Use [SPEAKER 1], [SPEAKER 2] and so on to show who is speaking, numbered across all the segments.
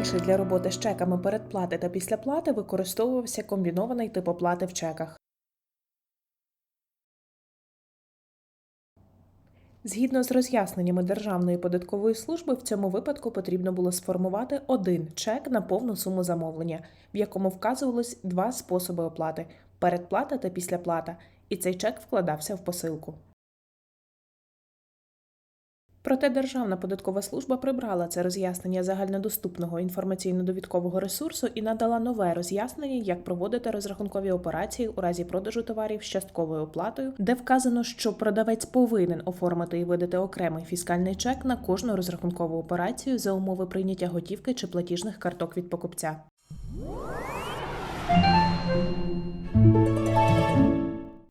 [SPEAKER 1] Раніше для роботи з чеками передплати та післяплати використовувався комбінований тип оплати в чеках. Згідно з роз'ясненнями Державної податкової служби, в цьому випадку потрібно було сформувати один чек на повну суму замовлення, в якому вказувалось два способи оплати передплата та післяплата, і цей чек вкладався в посилку. Проте Державна податкова служба прибрала це роз'яснення загальнодоступного інформаційно-довідкового ресурсу і надала нове роз'яснення, як проводити розрахункові операції у разі продажу товарів з частковою оплатою, де вказано, що продавець повинен оформити і видати окремий фіскальний чек на кожну розрахункову операцію за умови прийняття готівки чи платіжних карток від покупця.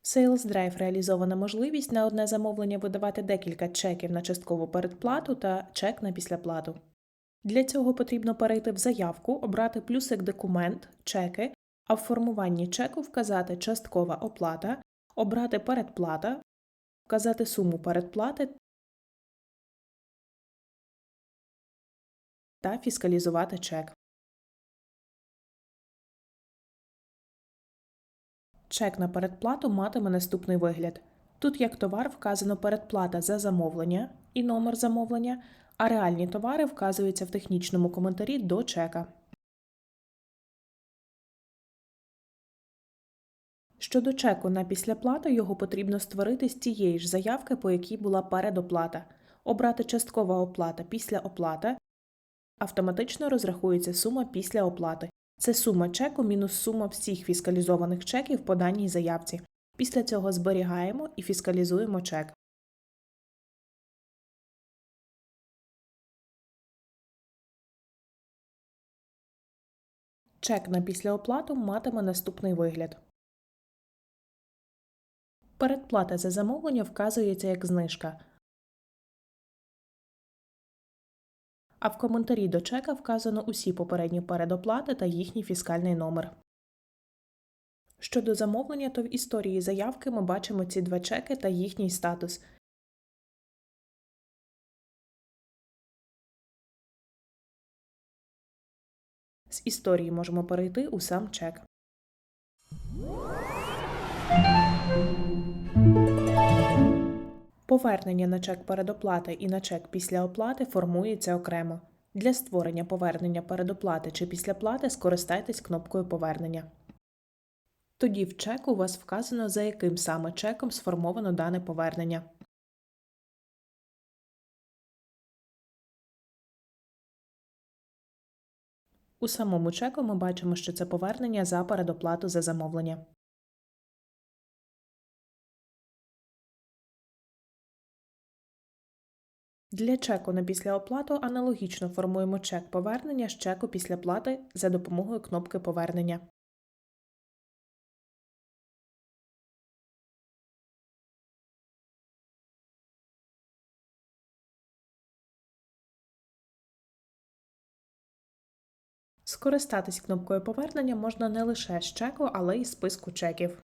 [SPEAKER 1] Sales Drive реалізована можливість на одне замовлення видавати декілька чеків на часткову передплату та чек на післяплату. Для цього потрібно перейти в заявку, обрати плюсик документ, чеки, а в формуванні чеку вказати часткова оплата, обрати передплата, вказати суму передплати та фіскалізувати чек. Чек на передплату матиме наступний вигляд. Тут як товар вказано передплата за замовлення і номер замовлення, а реальні товари вказуються в технічному коментарі до чека. Щодо чеку на післяплату, його потрібно створити з тієї ж заявки, по якій була передоплата, обрати часткова оплата після оплати, автоматично розрахується сума після оплати. Це сума чеку мінус сума всіх фіскалізованих чеків по даній заявці. Після цього зберігаємо і фіскалізуємо чек. Чек на післяоплату матиме наступний вигляд. Передплата за замовлення вказується як знижка. А в коментарі до чека вказано усі попередні передоплати та їхній фіскальний номер. Щодо замовлення, то в історії заявки ми бачимо ці два чеки та їхній статус. З історії можемо перейти у сам чек. Повернення на чек передоплати і на чек після оплати формується окремо. Для створення повернення передоплати чи післяплати скористайтесь кнопкою Повернення. Тоді в чеку у вас вказано, за яким саме чеком сформовано дане повернення. У самому чеку ми бачимо, що це повернення за передоплату за замовлення. Для чеку на післяоплату аналогічно формуємо чек повернення з чеку післяплати за допомогою кнопки Повернення. Скористатись кнопкою повернення можна не лише з чеку, але й з списку чеків.